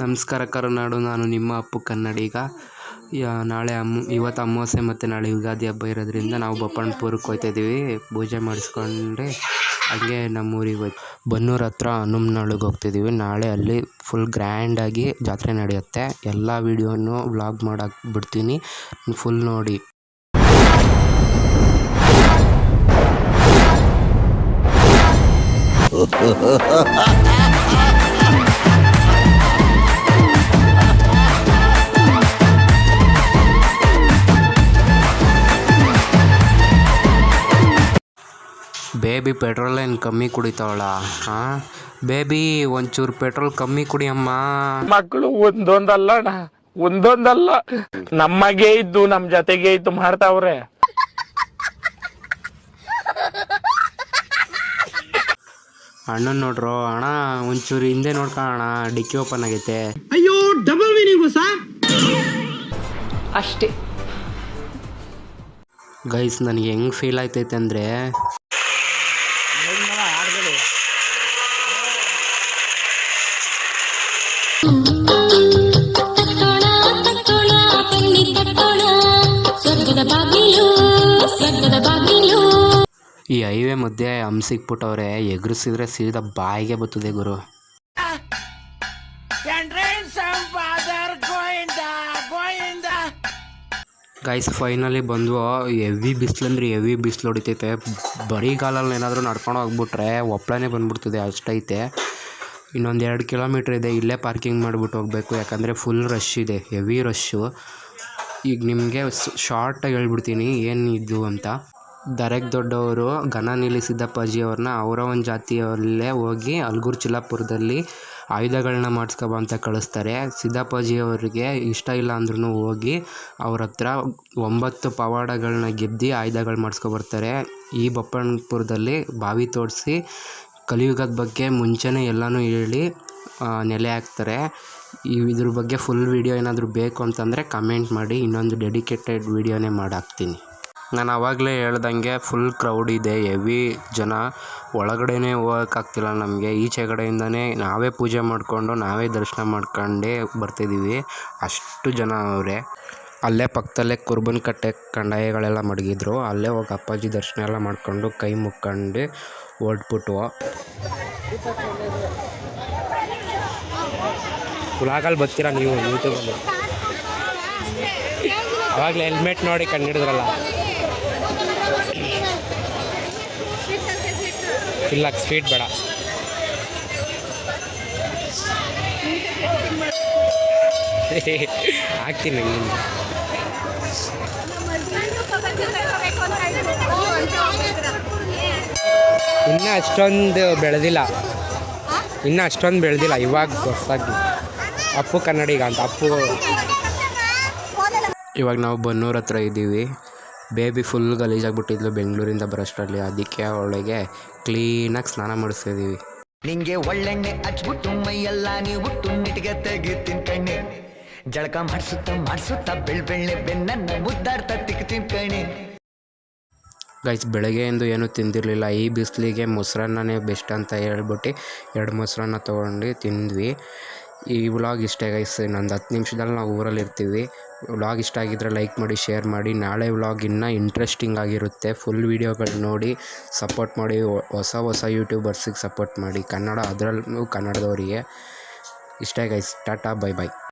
ನಮಸ್ಕಾರ ಕರುನಾಡು, ನಾನು ನಿಮ್ಮ ಅಪ್ಪು ಕನ್ನಡಿಗ. ನಾಳೆ ಅಮ್ಮ, ಇವತ್ತು ಅಮಾವಾಸ್ಯೆ ಮತ್ತು ನಾಳೆ ಯುಗಾದಿ ಹಬ್ಬ ಇರೋದ್ರಿಂದ ನಾವು ಬಪ್ಪನಪುರಕ್ಕೆ ಹೋಗ್ತಾ ಇದ್ದೀವಿ. ಪೂಜೆ ಮಾಡಿಸ್ಕೊಂಡು ಹಾಗೆ ನಮ್ಮೂರಿಗೆ ಹೋಯ್ತು. ಬನ್ನೂರ ಹತ್ರ ಹನುಮನಾಳಿಗೆ ಹೋಗ್ತಿದ್ದೀವಿ. ನಾಳೆ ಅಲ್ಲಿ ಫುಲ್ ಗ್ರ್ಯಾಂಡಾಗಿ ಜಾತ್ರೆ ನಡೆಯುತ್ತೆ. ಎಲ್ಲ ವೀಡಿಯೋನು ವ್ಲಾಗ್ ಮಾಡಕ್ಕೆ ಬಿಡ್ತೀನಿ. ಫುಲ್ ನೋಡಿ. ಬೇಬಿ ಪೆಟ್ರೋಲ್ ಏನು ಕಮ್ಮಿ ಕುಡಿತಾವಳ? ಹಾಂ ಬೇಬಿ ಒಂಚೂರು ಪೆಟ್ರೋಲ್ ಕಮ್ಮಿ ಕುಡಿಯಮ್ಮ. ಮಕ್ಕಳು ಒಂದೊಂದಲ್ಲ ಅಣ್ಣ ಒಂದೊಂದಲ್ಲ. ನಮಗೆ ಇದ್ದು ನಮ್ ಜೊತೆಗೆ ಇದ್ದು ಮಾಡ್ತಾವ್ರೆ. ಅಣ್ಣನ್ ನೋಡ್ರು ಅಣ್ಣ ಒಂಚೂರು ಹಿಂದೆ ನೋಡ್ಕೊಳ್ಳೋಣ ಡಿಕ್ಕಿ ಓಪನ್ ಆಗೈತೆ. ಅಷ್ಟೇ. ಗೈಸ್ ನನಗೆ ಹೆಂಗೆ ಫೀಲ್ ಆಯ್ತೈತೆ ಅಂದರೆ ಈ ಹೈವೇ ಮಧ್ಯೆ ಹಂಪ್ ಸಿಕ್ಬಿಟ್ಟವ್ರೆ, ಎಗ್ರಿಸಿದ್ರೆ ಸೀದಾ ಬಾಯಿಗೆ ಬರ್ತದೆ ಗುರು. ಗೈಸ್ ಫೈನಲಿ ಬಂದು ಹೆವಿ ಬಿಸಿಲಂದ್ರೆ, ಹೆವಿ ಬಿಸಿಲು ಹೊಡಿತೈತೆ. ಬರಿಗಾಲಲ್ಲಿ ಏನಾದರೂ ನಡ್ಕೊಂಡು ಹೋಗ್ಬಿಟ್ರೆ ಒಪ್ಪಳನೇ ಬಂದ್ಬಿಡ್ತದೆ, ಅಷ್ಟೈತೆ. ಇನ್ನೊಂದು ಎರಡು ಕಿಲೋಮೀಟ್ರ್ ಇದೆ, ಇಲ್ಲೇ ಪಾರ್ಕಿಂಗ್ ಮಾಡ್ಬಿಟ್ಟು ಹೋಗಬೇಕು. ಯಾಕಂದರೆ ಫುಲ್ ರಶ್ ಇದೆ ಹೆವಿ ರಶ್ಶು ಈಗ ನಿಮಗೆ ಶಾರ್ಟಾಗಿ ಹೇಳ್ಬಿಡ್ತೀನಿ, ಏನು ಇದು ಅಂತ. ದರೆಗ್ ದೊಡ್ಡವರು, ಘನ ನಿಲ್ಲಿಸಿದ್ದ ಅವ್ರನ್ನ ಅವರ ಒಂದು ಜಾತಿಯಲ್ಲೇ ಹೋಗಿ ಅಲ್ಗೂರು ಚಿಲ್ಲಾಪುರದಲ್ಲಿ ಆಯುಧಗಳನ್ನ ಮಾಡಿಸ್ಕೊಬ ಅಂತ ಕಳಿಸ್ತಾರೆ. ಸಿದ್ದಪ್ಪಾಜಿ ಅವರಿಗೆ ಇಷ್ಟ ಇಲ್ಲ ಅಂದ್ರೂ ಹೋಗಿ ಅವ್ರ ಹತ್ರ ಒಂಬತ್ತು ಪವಾಡಗಳನ್ನ ಗೆದ್ದು ಆಯುಧಗಳು ಮಾಡಿಸ್ಕೊಬರ್ತಾರೆ ಈ ಬಪ್ಪನಪುರದಲ್ಲಿ ಬಾವಿ ತೋಡಿಸಿ ಕಲಿಯುಗದ ಬಗ್ಗೆ ಮುಂಚೆನೇ ಎಲ್ಲನೂ ಹೇಳಿ ನೆಲೆ ಹಾಕ್ತಾರೆ. ಈ ಇದ್ರ ಬಗ್ಗೆ ಫುಲ್ ವೀಡಿಯೋ ಏನಾದರೂ ಬೇಕು ಅಂತಂದರೆ ಕಮೆಂಟ್ ಮಾಡಿ, ಇನ್ನೊಂದು ಡೆಡಿಕೇಟೆಡ್ ವೀಡಿಯೋನೇ ಮಾಡಾಕ್ತೀನಿ. ನಾನು ಆವಾಗಲೇ ಹೇಳ್ದಂಗೆ ಫುಲ್ ಕ್ರೌಡ್ ಇದೆ ಹೆವಿ ಜನ. ಒಳಗಡೆನೇ ಹೋಗೋಕ್ಕಾಗ್ತಿಲ್ಲ ನಮಗೆ, ಈಚೆ ಕಡೆಯಿಂದನೇ ನಾವೇ ಪೂಜೆ ಮಾಡಿಕೊಂಡು, ನಾವೇ ದರ್ಶನ ಮಾಡ್ಕೊಂಡೇ ಬರ್ತಿದ್ದೀವಿ ಅಷ್ಟು ಜನ ಅವರೇ. ಅಲ್ಲೇ ಪಕ್ಕದಲ್ಲೇ ಕುರ್ಬನ್ ಕಟ್ಟೆ ಕಂಡಾಯಗಳೆಲ್ಲ ಮಡಗಿದ್ರು. ಅಲ್ಲೇ ಹೋಗಿ ಅಪ್ಪಾಜಿ ದರ್ಶನ ಎಲ್ಲ ಮಾಡ್ಕೊಂಡು ಕೈ ಮುಕ್ಕೊಂಡು ಹೊರ್ಟ್ಬಿಟ್ವು ವ್ಲಾಗಲ್ಲಿ ಬರ್ತೀರಾ ನೀವು ಯೂಟ್ಯೂಬಲ್ಲಿ ಅವಾಗಲೇ ಹೆಲ್ಮೆಟ್ ನೋಡಿ ಕಂಡಿಡಿದ್ರಲ್ಲ. ಇಲ್ಲ ಸ್ವೀಟ್ ಬೇಡ. ಹಾಕ್ತೀನಿ ಇನ್ನೂ ಅಷ್ಟೊಂದು ಬೆಳೆದಿಲ್ಲ. ಇನ್ನೂ ಅಷ್ಟೊಂದು ಬೆಳೆದಿಲ್ಲ ಇವಾಗ ಹೊಸಾಗಿ. ಅಪ್ಪು ಕನ್ನಡಿಗ ಅಂತ ಅಪ್ಪು. ಇವಾಗ ನಾವು ಬನ್ನೂರ ಹತ್ರ ಇದ್ದೀವಿ. ಬೇಬಿ ಫುಲ್ ಗಲೀಜಾಗ್ಬಿಟ್ಟಿದ್ಲು ಬೆಂಗಳೂರಿಂದ ಬರೋಷ್ಟರಲ್ಲಿ. ಅದಕ್ಕೆ ಅವಳಿಗೆ ಕ್ಲೀನಾಗಿ ಸ್ನಾನ ಮಾಡಿಸ್ತಿದ್ದೀವಿ ನಿಂಗೆ ಒಳ್ಳೆಣ್ಣೆ ಹಚ್ಬಿಟ್ಟು ಮೈಯೆಲ್ಲ ನೀವು ತುಂಬಿಟ್ಟಿಗೆ ತೆಗಿತೀನಿ ಕಣ್ಣೆ. ಜಳಕ ಮಾಡಿಸುತ್ತ ಮಾಡಿಸುತ್ತ ಬೆಳ್ ಬೆಳ್ಳೆ ಬೆನ್ನ ಮುದ್ದಾಡ್ತಾ ತಿಕ್ತೀನಿ ಕಣೆ. ಗೈಸ್ ಬೆಳಗ್ಗೆಯಿಂದ ಏನೂ ತಿಂದಿರಲಿಲ್ಲ. ಈ ಬಿಸಿಲಿಗೆ ಮೊಸರನ್ನನೇ ಬೆಸ್ಟ್ ಅಂತ ಹೇಳ್ಬಿಟ್ಟು ಎರಡು ಮೊಸರನ್ನ ತೊಗೊಂಡು ತಿಂದ್ವಿ. ಈ ವ್ಲಾಗ್ ಇಷ್ಟೇ ಗೈಸ್ ಇನ್ನೊಂದು ಹತ್ತು ನಿಮಿಷದಲ್ಲಿ ನಾವು ಊರಲ್ಲಿ ಇರ್ತೀವಿ. ವ್ಲಾಗ್ ಇಷ್ಟ ಆಗಿದ್ರೆ ಲೈಕ್ ಮಾಡಿ ಶೇರ್ ಮಾಡಿ. ನಾಳೆ ವ್ಲಾಗ್ ಇನ್ನೂ ಇಂಟ್ರೆಸ್ಟಿಂಗ್ ಆಗಿರುತ್ತೆ. ಫುಲ್ ವೀಡಿಯೋಗಳು ನೋಡಿ ಸಪೋರ್ಟ್ ಮಾಡಿ. ಹೊಸ ಹೊಸ ಯೂಟ್ಯೂಬರ್ಸಿಗೆ ಸಪೋರ್ಟ್ ಮಾಡಿ. ಕನ್ನಡ ಅದರಲ್ಲೂ ಕನ್ನಡದವರಿಗೆ. ಇಷ್ಟೇ ಗೈಸ್ ಟಾಟಾ ಬೈ ಬೈ